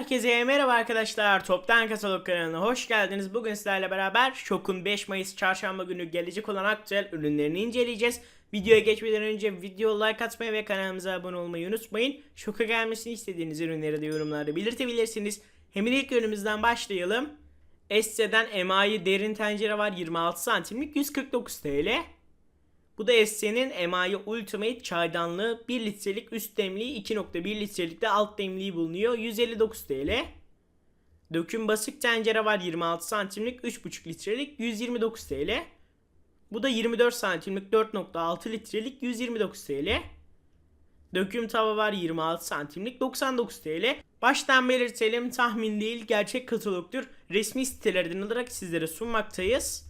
Herkese merhaba arkadaşlar. Toptan Katalog kanalına hoş geldiniz. Bugün sizlerle beraber Şok'un 5 Mayıs çarşamba günü gelecek olan aktüel ürünlerini inceleyeceğiz. Videoya geçmeden önce video like atmayı ve kanalımıza abone olmayı unutmayın. Şok'a gelmesini istediğiniz ürünleri de yorumlarda belirtebilirsiniz. Hemen ilk ürünümüzden başlayalım. Esse'den emayi derin tencere var 26 santimlik 149 TL. Bu da Esse'nin emayi Ultimate çaydanlığı 1 litrelik üst demliği 2.1 litrelik de alt demliği bulunuyor. 159 TL. Döküm basık tencere var 26 santimlik 3.5 litrelik 129 TL. Bu da 24 santimlik 4.6 litrelik 129 TL. Döküm tava var 26 santimlik 99 TL. Baştan belirtelim tahmin değil gerçek katalogdur. Resmi sitelerden alarak sizlere sunmaktayız.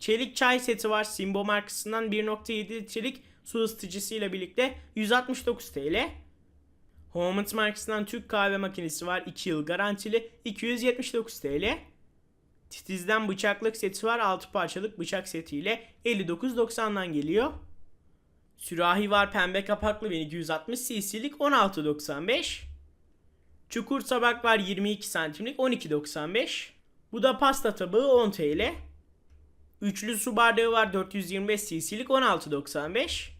Çelik çay seti var Simbo markasından 1.7 litrelik su ısıtıcısıyla birlikte 169 TL. Homemade markasından Türk kahve makinesi var 2 yıl garantili 279 TL. Titiz'den bıçaklık seti var 6 parçalık bıçak setiyle 59.90'dan geliyor. Sürahi var pembe kapaklı 1260 cc'lik 16.95. Çukur tabak var 22 santimlik 12.95. Bu da pasta tabağı 10 TL. Üçlü su bardağı var 425 cc'lik 16.95.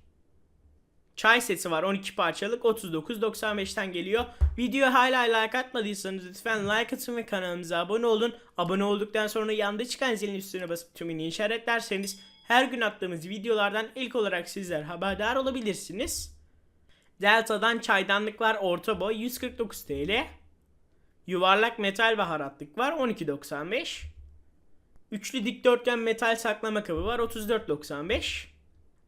Çay seti var 12 parçalık 39.95'ten geliyor. Videoya hala like atmadıysanız lütfen like atın ve kanalımıza abone olun. Abone olduktan sonra yanda çıkan zilin üstüne basıp tümünü işaretlerseniz her gün attığımız videolardan ilk olarak sizler haberdar olabilirsiniz. Delta'dan çaydanlık var orta boy 149 TL. Yuvarlak metal baharatlık var 12.95. Üçlü dikdörtgen metal saklama kabı var 34.95.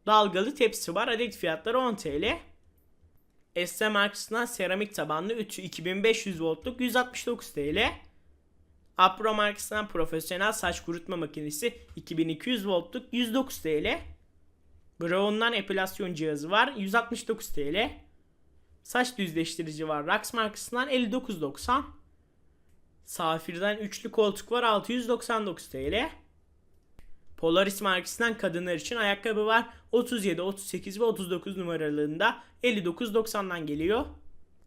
Dalgalı tepsi var adet fiyatları 10 TL. Esse markasından seramik tabanlı ütü 2500 voltluk 169 TL. Apro markasından profesyonel saç kurutma makinesi 2200 voltluk 109 TL. Brown'dan epilasyon cihazı var 169 TL. Saç düzleştirici var Rax markasından 59.90. Safir'den üçlü koltuk var 699 TL. Polaris markasından kadınlar için ayakkabı var 37, 38 ve 39 numaralarında 59.90'dan geliyor.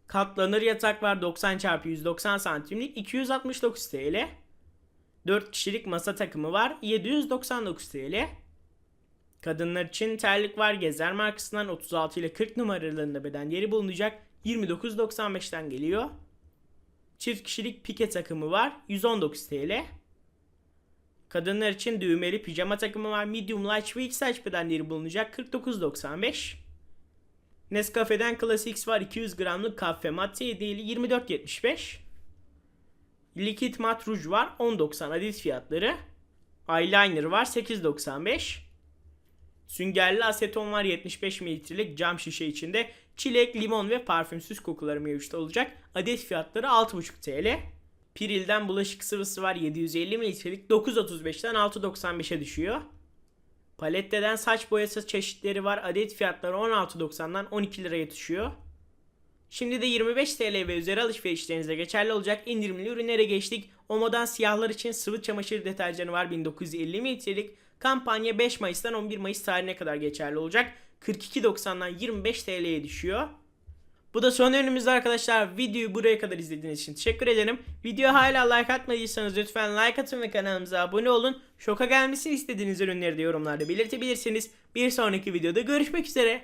Katlanır yatak var 90 x 190 santimlik 269 TL. 4 kişilik masa takımı var 799 TL. Kadınlar için terlik var Gezer markasından 36 ile 40 numaralarında beden yeri bulunacak 29.95'ten geliyor. Çift kişilik pike takımı var 119 TL. Kadınlar için düğmeli pijama takımı var medium large ve XL bedenleri bulunacak 49.95. Nescafe'den Classics var 200 gramlık kahve matte hediyeli 24.75. Liquid mat ruj var 10.90 adet fiyatları. Eyeliner var 8.95. Süngerli aseton var 75 mililitrelik cam şişe içinde. Çilek, limon ve parfümsüz kokuları mevcut olacak. Adet fiyatları 6.5 TL. Piril'den bulaşık sıvısı var 750 mililitrelik 9.35'ten 6.95'e düşüyor. Palette'den saç boyası çeşitleri var. Adet fiyatları 16.90'dan 12 liraya düşüyor. Şimdi de 25 TL ve üzeri alışverişlerinize geçerli olacak indirimli ürünlere geçtik. Omo'dan siyahlar için sıvı çamaşır deterjanı var 1950 mililitrelik. Kampanya 5 Mayıs'tan 11 Mayıs tarihine kadar geçerli olacak. 42.90'dan 25 TL'ye düşüyor. Bu da son ürünümüz arkadaşlar. Videoyu buraya kadar izlediğiniz için teşekkür ederim. Videoya hala like atmadıysanız lütfen like atın ve kanalımıza abone olun. Şoka gelmesini istediğiniz ürünleri de yorumlarda belirtebilirsiniz. Bir sonraki videoda görüşmek üzere.